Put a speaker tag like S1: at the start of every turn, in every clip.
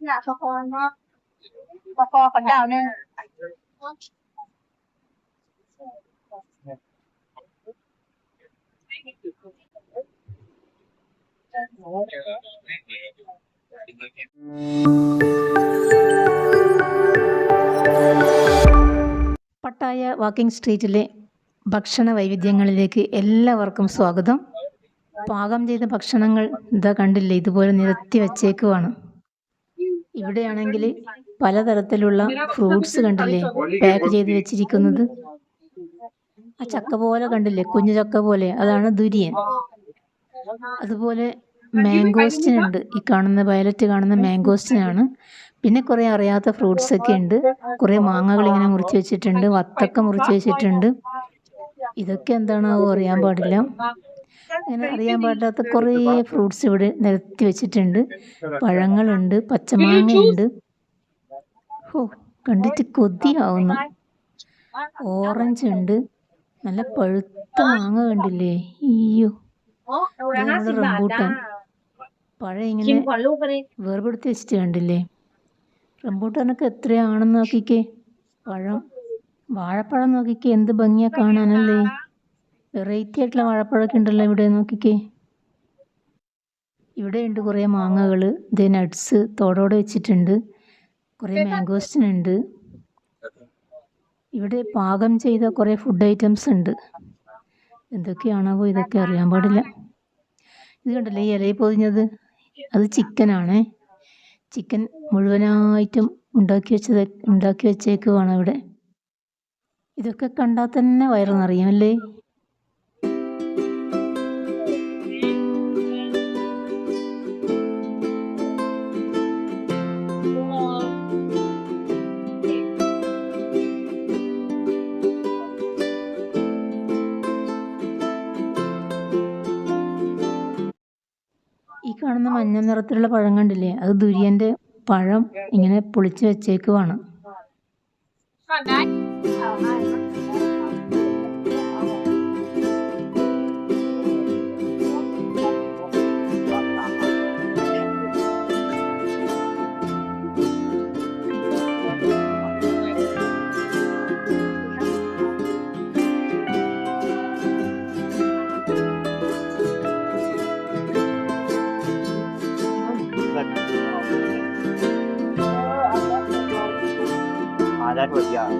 S1: อยากสะพอนมากสะพอขอดาวเนี่ย
S2: Pattaya walking സ്ട്രീറ്റിലെ ഭക്ഷണ വൈവിധ്യങ്ങളിലേക്ക് എല്ലാവർക്കും സ്വാഗതം പാകം ചെയ്ത ഭക്ഷണങ്ങൾ ഇതാ കണ്ടില്ലേ? ഇതുപോലെ നിരത്തി വച്ചേക്കുവാണ്. ഇവിടെയാണെങ്കിൽ പലതരത്തിലുള്ള ഫ്രൂട്ട്സ് കണ്ടില്ലേ? പാക്ക് ചെയ്ത് വെച്ചിരിക്കുന്നത്. ആ ചക്ക പോലെ കണ്ടില്ലേ? കുഞ്ഞു ചക്ക പോലെ. അതാണ് ദുരിയൻ. അതുപോലെ മാംഗോസ്റ്റിൻ ഉണ്ട് ഈ കാണുന്ന വയലറ്റ് കാണുന്ന മാംഗോസ്റ്റിനാണ് പിന്നെ കുറേ അറിയാത്ത ഫ്രൂട്ട്സ് ഒക്കെ ഉണ്ട്. കുറേ മാങ്ങകൾ ഇങ്ങനെ മുറിച്ച് വെച്ചിട്ടുണ്ട്. വത്തക്ക മുറിച്ച് വെച്ചിട്ടുണ്ട്. ഇതൊക്കെ എന്താണാവോ അറിയാൻ പാടില്ല. അങ്ങനെ അറിയാൻ പാടില്ലാത്ത കുറേ ഫ്രൂട്ട്സ് ഇവിടെ നിരത്തി വെച്ചിട്ടുണ്ട്. പഴങ്ങളുണ്ട് പച്ചമാങ്ങയുണ്ട്. ഓ കണ്ടിട്ട് കൊതിയാവുന്നു. ഓറഞ്ച് ഉണ്ട്. നല്ല പഴുത്ത മാങ്ങ കണ്ടില്ലേ? അയ്യോ. നമ്മുടെ റംബൂട്ടാൻ. പഴം ഇങ്ങനെ വേർപെടുത്തി വെച്ചിട്ട് കണ്ടില്ലേ റംബൂട്ടാനൊക്കെ എത്രയാണെന്ന് നോക്കിക്കേ. പഴം വാഴപ്പഴം നോക്കിക്കേ. എന്ത് ഭംഗിയാ കാണാനല്ലേ? വെറൈറ്റി ആയിട്ടുള്ള വാഴപ്പഴമൊക്കെ ഉണ്ടല്ലോ ഇവിടെ നോക്കിക്കേ. ഇവിടെ ഉണ്ട് കുറേ മാങ്ങകൾ ഇത് നട്ട്സ് തോടോടെ വെച്ചിട്ടുണ്ട്. കുറേ മാംഗോസ്റ്റിനുണ്ട് ഇവിടെ പാകം ചെയ്ത കുറേ ഫുഡ് ഐറ്റംസ് ഉണ്ട്. എന്തൊക്കെയാണാവോ ഇതൊക്കെ അറിയാൻ പാടില്ല. ഇത് കണ്ടല്ലേ ഈ ഇലയിൽ പൊതിഞ്ഞത്? അത് ചിക്കനാണേ. ചിക്കൻ മുഴുവനായിട്ടും ഉണ്ടാക്കി വെച്ചത് ഉണ്ടാക്കി വെച്ചേക്കുവാണ് ഇവിടെ. ഇതൊക്കെ കണ്ടാൽ തന്നെ വയറ് നിറയും അല്ലേ? കാണുന്ന മഞ്ഞ നിറത്തിലുള്ള പഴം കണ്ടില്ലേ? അത് ദുര്യന്റെ പഴം ഇങ്ങനെ പൊളിച്ചു വെച്ചേക്കുവാണ്.
S1: that was young.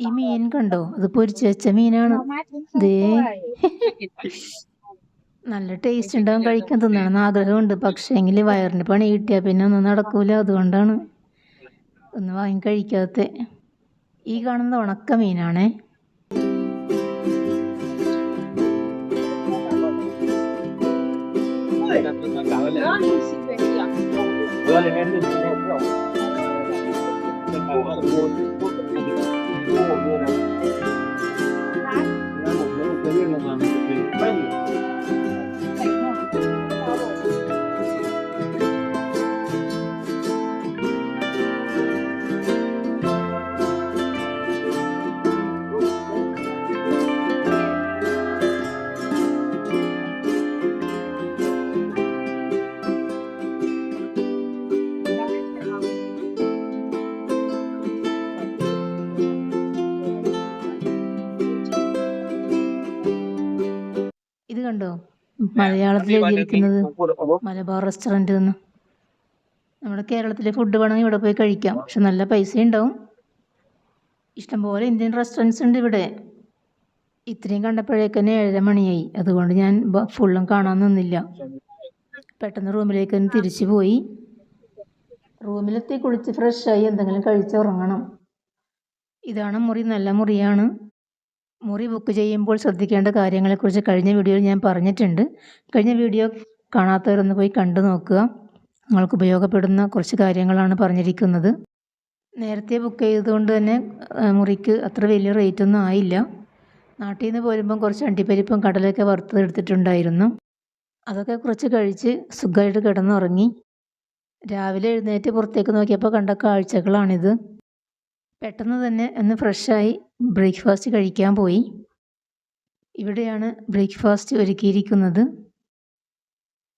S2: ഈ മീൻ കണ്ടോ? അത് പൊരിച്ചു വെച്ച മീനാണ്. ദേ. നല്ല ടേസ്റ്റ് ഉണ്ടാവും കഴിക്കാൻ തിന്നണം ആഗ്രഹമുണ്ട്. പക്ഷെ എങ്കിൽ വയറിന് പണി കിട്ടിയാ പിന്നെ ഒന്നും നടക്കൂല. അതുകൊണ്ടാണ് ഒന്ന് വാങ്ങി കഴിക്കാത്ത. ഈ കാണുന്ന ഉണക്ക മീനാണേ. anos se envelhecendo. Eu alimento de കണ്ടോ? മലയാളത്തിൽ എഴുതിയിരിക്കുന്നത് മലബാർ റെസ്റ്റോറന്റ് എന്ന്. നമ്മുടെ കേരളത്തിലെ ഫുഡ് വേണമെങ്കിൽ ഇവിടെ പോയി കഴിക്കാം. പക്ഷെ നല്ല പൈസ ഉണ്ടാവും ഇഷ്ടംപോലെ ഇന്ത്യൻ റെസ്റ്റോറന്റ്സ് ഉണ്ട് ഇവിടെ. ഇത്രയും കണ്ടപ്പോഴേക്ക് തന്നെ ഏഴര മണിയായി. അതുകൊണ്ട് ഞാൻ ഫുള്ളും കാണാൻ നിന്നില്ല. പെട്ടെന്ന് റൂമിലേക്ക് തന്നെ തിരിച്ചു പോയി. റൂമിലെത്തി കുളിച്ച് ഫ്രഷായി എന്തെങ്കിലും കഴിച്ച് ഉറങ്ങണം. ഇതാണ് മുറി നല്ല മുറിയാണ്. മുറി ബുക്ക് ചെയ്യുമ്പോൾ ശ്രദ്ധിക്കേണ്ട കാര്യങ്ങളെക്കുറിച്ച് കഴിഞ്ഞ വീഡിയോയിൽ ഞാൻ പറഞ്ഞിട്ടുണ്ട്. കഴിഞ്ഞ വീഡിയോ കാണാത്തവരൊന്ന് പോയി കണ്ടു നോക്കുക. നിങ്ങൾക്ക് ഉപയോഗപ്പെടുന്ന കുറച്ച് കാര്യങ്ങളാണ് പറഞ്ഞിരിക്കുന്നത്. നേരത്തെ ബുക്ക് ചെയ്തതുകൊണ്ട് തന്നെ മുറിക്ക് അത്ര വലിയ റേറ്റ് ഒന്നും ആയില്ല. നാട്ടിൽ നിന്ന് പോരുമ്പം കുറച്ച് അണ്ടിപ്പരിപ്പും കടലൊക്കെ വറുത്തെടുത്തിട്ടുണ്ടായിരുന്നു അതൊക്കെ കുറച്ച് കഴിച്ച് സുഖമായിട്ട് കിടന്നുറങ്ങി. രാവിലെ എഴുന്നേറ്റ് പുറത്തേക്ക് നോക്കിയപ്പോൾ കണ്ട കാഴ്ചകളാണിത്. പെട്ടെന്ന് തന്നെ ഒന്ന് ഫ്രഷായി ബ്രേക്ക്ഫാസ്റ്റ് കഴിക്കാൻ പോയി. ഇവിടെയാണ് ബ്രേക്ക്ഫാസ്റ്റ് ഒരുക്കിയിരിക്കുന്നത്.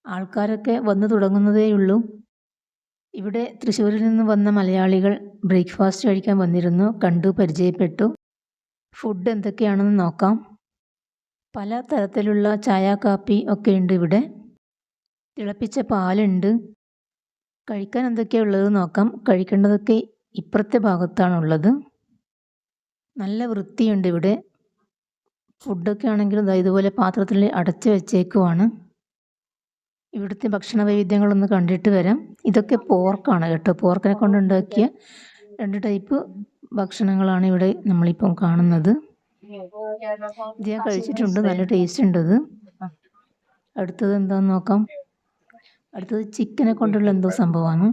S2: ആൾക്കാരൊക്കെ വന്നു തുടങ്ങുന്നതേയുള്ളൂ ഇവിടെ തൃശ്ശൂരിൽ നിന്ന് വന്ന മലയാളികൾ ബ്രേക്ക്ഫാസ്റ്റ് കഴിക്കാൻ വന്നിരുന്നു കണ്ടു പരിചയപ്പെട്ടു. ഫുഡ് എന്തൊക്കെയാണെന്ന് നോക്കാം. പല തരത്തിലുള്ള ചായ കാപ്പി ഒക്കെ ഉണ്ട് ഇവിടെ. തിളപ്പിച്ച പാലുണ്ട്. കഴിക്കാൻ എന്തൊക്കെയാണ് ഉള്ളത് നോക്കാം. കഴിക്കേണ്ടതൊക്കെ ഇപ്പുറത്തെ ഭാഗത്താണുള്ളത്. നല്ല വൃത്തിയുണ്ട് ഇവിടെ. ഫുഡൊക്കെ ആണെങ്കിലും ഇതുപോലെ പാത്രത്തിൽ അടച്ച് വെച്ചേക്കുവാണ്. ഇവിടുത്തെ ഭക്ഷണ വൈവിധ്യങ്ങളൊന്ന് കണ്ടിട്ട് വരാം. ഇതൊക്കെ പോർക്കാണ് കേട്ടോ. പോർക്കിനെ കൊണ്ടുണ്ടാക്കിയ രണ്ട് ടൈപ്പ് ഭക്ഷണങ്ങളാണ് ഇവിടെ നമ്മളിപ്പം കാണുന്നത്. ഇത് ഞാൻ കഴിച്ചിട്ടുണ്ട്. നല്ല ടേസ്റ്റ് ഉണ്ട് അത്. അടുത്തത് എന്താന്ന് നോക്കാം. അടുത്തത് ചിക്കനെ കൊണ്ടുള്ള എന്തോ സംഭവമാണ്.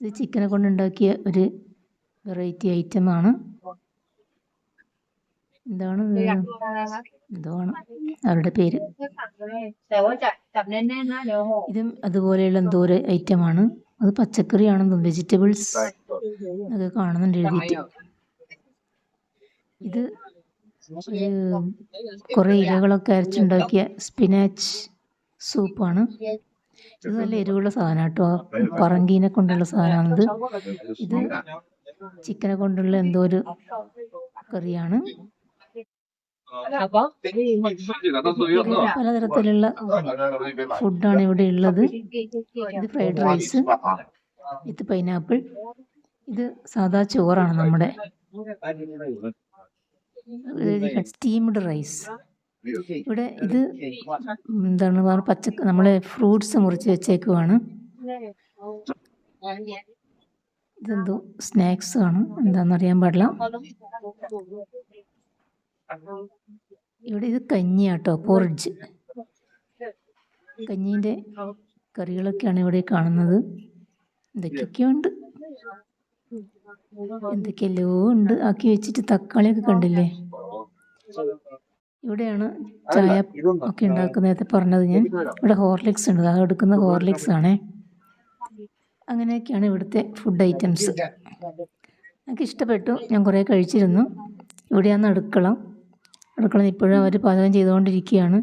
S2: ഇത് ചിക്കനെ കൊണ്ടുണ്ടാക്കിയ ഒരു വെറൈറ്റി ഐറ്റം ആണ് എന്താണ് എന്താണ് അവരുടെ പേര്? ഇതും അതുപോലെയുള്ള എന്തോ ഒരു ആണ് അത് പച്ചക്കറിയാണെന്നും വെജിറ്റബിൾസ് ഒക്കെ കാണുന്നുണ്ട് എഴുതിയിട്ട്. ഇത് കുറേ ഇലകളൊക്കെ അരച്ചുണ്ടാക്കിയ സ്പിനാച്ച് സൂപ്പാണ്. ഇത് നല്ല എരിവുള്ള സാധനം കേട്ടോ പറങ്കീനെ കൊണ്ടുള്ള സാധനമാണിത് ഇത്. ചിക്കനെ കൊണ്ടുള്ള എന്തോ ഒരു കറിയാണ്. പലതരത്തിലുള്ള ഫുഡാണ് ഇവിടെ ഉള്ളത്. ഇത് ഫ്രൈഡ് റൈസ് ഇത് പൈനാപ്പിൾ ഇത് സാദാ ചോറാണ് നമ്മുടെ സ്റ്റീംഡ് റൈസ്. ഇവിടെ ഇത് എന്താണ് പച്ച നമ്മളെ ഫ്രൂട്ട്സ് മുറിച്ച് വെച്ചേക്കുവാണ്. ഇതെന്തോ സ്നാക്സ് ആണ്. എന്താണെന്ന് അറിയാൻ പാടില്ല. ഇവിടെ ഇത് കഞ്ഞിയാട്ടോ പോറിഡ്ജ് കഞ്ഞീന്റെ കറികളൊക്കെയാണ് ഇവിടെ കാണുന്നത്. എന്തൊക്കെയൊക്കെയോ ഉണ്ട് എന്തൊക്കെയല്ലോ ഉണ്ട്. ആക്കി വെച്ചിട്ട് തക്കാളിയൊക്കെ കണ്ടില്ലേ? ഇവിടെയാണ് ചായ ഒക്കെ ഉണ്ടാക്കുന്നത്. നേരത്തെ പറഞ്ഞത് ഞാൻ. ഇവിടെ ഹോർലിക്സ് ഉണ്ട്. അത് എടുക്കുന്ന ഹോർലിക്സ് ആണേ. അങ്ങനെയൊക്കെയാണ് ഇവിടുത്തെ ഫുഡ് ഐറ്റംസ് എനിക്ക് ഇഷ്ടപ്പെട്ടു. ഞാൻ കുറേ കഴിച്ചിരുന്നു. ഇവിടെയാണ് അടുക്കള. അടുക്കള ഇപ്പോഴും അവർ പാചകം ചെയ്തുകൊണ്ടിരിക്കുകയാണ്.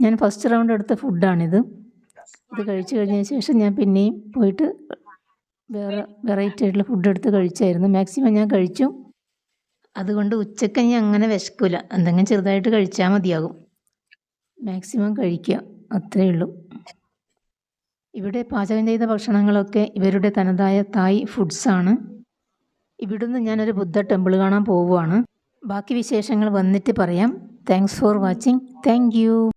S2: ഞാൻ ഫസ്റ്റ് റൗണ്ട് എടുത്ത ഫുഡാണിത് ഇത് കഴിച്ചു കഴിഞ്ഞതിന് ശേഷം ഞാൻ പിന്നെയും പോയിട്ട് വേറെ വെറൈറ്റി ആയിട്ടുള്ള ഫുഡ് എടുത്ത് കഴിച്ചായിരുന്നു. മാക്സിമം ഞാൻ കഴിച്ചു. അതുകൊണ്ട് ഉച്ചയ്ക്ക് ഇനി അങ്ങനെ വിശക്കില്ല എന്തെങ്കിലും ചെറുതായിട്ട് കഴിച്ചാൽ മതിയാകും. മാക്സിമം കഴിക്കുക. അത്രയേ ഉള്ളൂ. ഇവിടെ പാചകം ചെയ്ത ഭക്ഷണങ്ങളൊക്കെ ഇവരുടെ തനതായ തായ് ഫുഡ്സാണ് ഇവിടുന്ന് ഞാനൊരു ബുദ്ധ ടെമ്പിൾ കാണാൻ പോവുകയാണ്. ബാക്കി വിശേഷങ്ങൾ വന്നിട്ട് പറയാം. Thanks for watching thank